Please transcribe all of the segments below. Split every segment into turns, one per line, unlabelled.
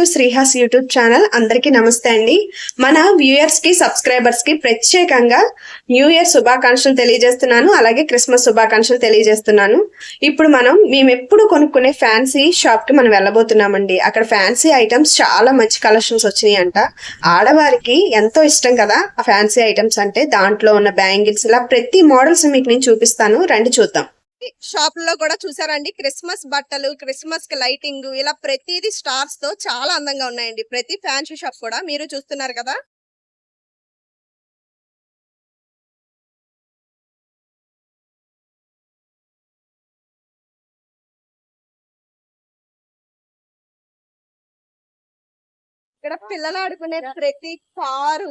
To Srihas YouTube channel. అందరికీ నమస్తే అండి. మన వ్యూయర్స్కి సబ్స్క్రైబర్స్కి ప్రత్యేకంగా న్యూ ఇయర్ శుభాకాంక్షలు తెలియజేస్తున్నాను. అలాగే క్రిస్మస్ శుభాకాంక్షలు తెలియజేస్తున్నాను. ఇప్పుడు మనం మేము ఎప్పుడు కొనుక్కునే ఫ్యాన్సీ షాప్కి మనం వెళ్ళబోతున్నామండి. అక్కడ ఫ్యాన్సీ ఐటమ్స్ చాలా మంచి కలెక్షన్స్ వచ్చినాయి అంట ఆడవారికి ఎంతో ఇష్టం కదా ఆ ఫ్యాన్సీ ఐటమ్స్ అంటే. దాంట్లో ఉన్న బ్యాంగిల్స్ ఇలా ప్రతి మోడల్స్ మీకు నేను చూపిస్తాను. రండి చూద్దాం. షాప్లో కూడా చూసారండి. క్రిస్మస్ బట్టలు క్రిస్మస్కి లైటింగ్ ఇలా ప్రతిదీ స్టార్స్తో చాలా అందంగా ఉన్నాయండి. ప్రతి ఫ్యాన్సీ షాప్ కూడా మీరు చూస్తున్నారు కదా? ఇక్కడ పిల్లలు ఆడుకునే ప్రతి కారు.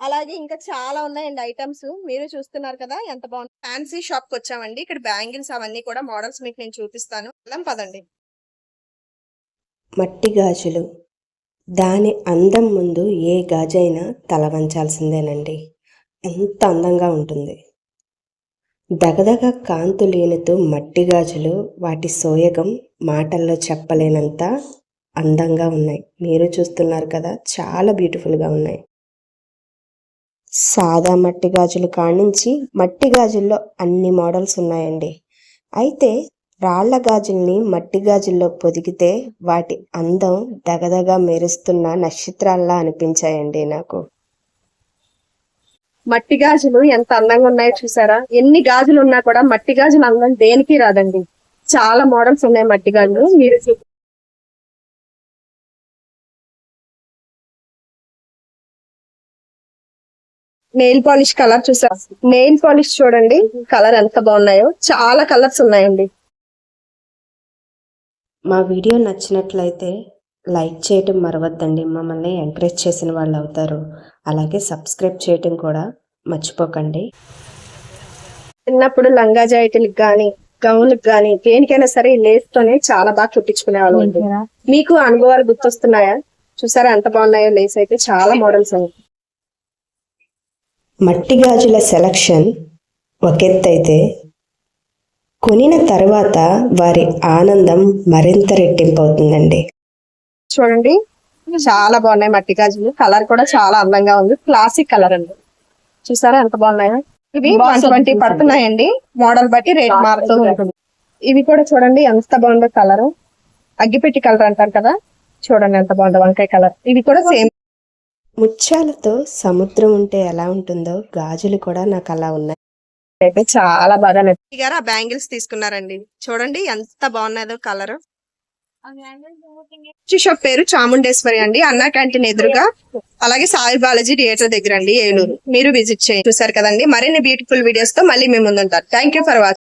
అలాగే ఇంకా చాలా ఉన్నాయండి ఐటమ్స్. మీరు చూస్తున్నారు కదా ఎంత బాగుంది. ఫ్యాన్సీ షాప్కి వచ్చామండి ఇక్కడ బ్యాంగిల్స్ అవన్నీ కూడా మోడల్స్ మీకు నేను చూపిస్తాను. అలా పదండి.
మట్టి గాజులు. దాని అందం ముందు ఏ గాజైనా తల వంచాల్సిందేనండి. ఎంత అందంగా ఉంటుంది. దగదగ కాంతు లేనితో మట్టి గాజులు వాటి సోయగం మాటల్లో చెప్పలేనంత అందంగా ఉన్నాయి. మీరు చూస్తున్నారు కదా చాలా బ్యూటిఫుల్గా ఉన్నాయి. సాదా మట్టి గాజులు కానించి మట్టి గాజుల్లో అన్ని మోడల్స్ ఉన్నాయండి. అయితే రాళ్ళ గాజుల్ని మట్టి గాజుల్లో పొదిగితే వాటి అందం దగదగా మెరుస్తున్న నక్షత్రాల్లా అనిపించాయండి నాకు.
మట్టి గాజులు ఎంత అందంగా ఉన్నాయో చూసారా? ఎన్ని గాజులు ఉన్నా కూడా మట్టి గాజులు అందం దేనికి రాదండి. చాలా మోడల్స్ ఉన్నాయి మట్టి గాజులు. మీరు నెయిల్ పాలిష్ కలర్ చూసారా నెయిల్ పాలిష్ చూడండి. కలర్ ఎంత బాగున్నాయో. చాలా కలర్స్ ఉన్నాయండి.
మా వీడియో నచ్చినట్లయితే లైక్ చేయటం మరవద్దండి. మమ్మల్ని ఎంకరేజ్ చేసిన వాళ్ళు అవుతారు. అలాగే సబ్స్క్రైబ్ చేయటం కూడా మర్చిపోకండి.
చిన్నప్పుడు లంగా జాయిటీలకు గాని గౌన్లకు గాని దేనికైనా సరే ఈ లేస్ తోనే చాలా బాగా కుట్టించుకునే వాళ్ళు మీకు అనుభవాలు గుర్తొస్తున్నాయా? చూసారా ఎంత బాగున్నాయో? లేస్ అయితే చాలా మోడల్స్ ఉన్నాయి
మట్టి గాజుల సెలక్షన్ ఒకెత్తైతే కొనిన తర్వాత వారి ఆనందం మరింత రెట్టింపు అవుతుందండి
చూడండి చాలా బాగున్నాయి మట్టి గాజులు. కలర్ కూడా చాలా అందంగా ఉంది. క్లాసిక్ కలర్ అండి. చూసారా ఎంత బాగున్నాయో? ఇవి వన్ ట్వంటీ పడుతున్నాయండి. మోడల్ బట్టి రేట్ మారుతూ ఉంటుంది. ఇవి కూడా చూడండి ఎంత బాగుందో కలర్. అగ్గిపెట్టి కలర్ అంటారు కదా? చూడండి ఎంత బాగుందో వంకాయ కలర్. ఇవి కూడా సేమ్
ముత్యాలతో సముద్రం ఉంటే ఎలా ఉంటుందో గాజులు కూడా నాకు అలా ఉన్నాయి.
అయితే చాలా బాగా గారు ఆ బ్యాంగిల్స్ తీసుకున్నారండి. చూడండి ఎంత బాగున్నదో కలర్. షాప్ పేరు చాముండేశ్వరి అండి. అన్నా క్యాంటీన్ ఎదురుగా. అలాగే సాయి బాలాజీ థియేటర్ దగ్గర అండి ఏలూరు. మీరు విజిట్ చేయండి. చూసారు కదండి. మరిన్ని బ్యూటిఫుల్ వీడియోస్తో మళ్ళీ మేము ముందుంటారు. Thank you for watching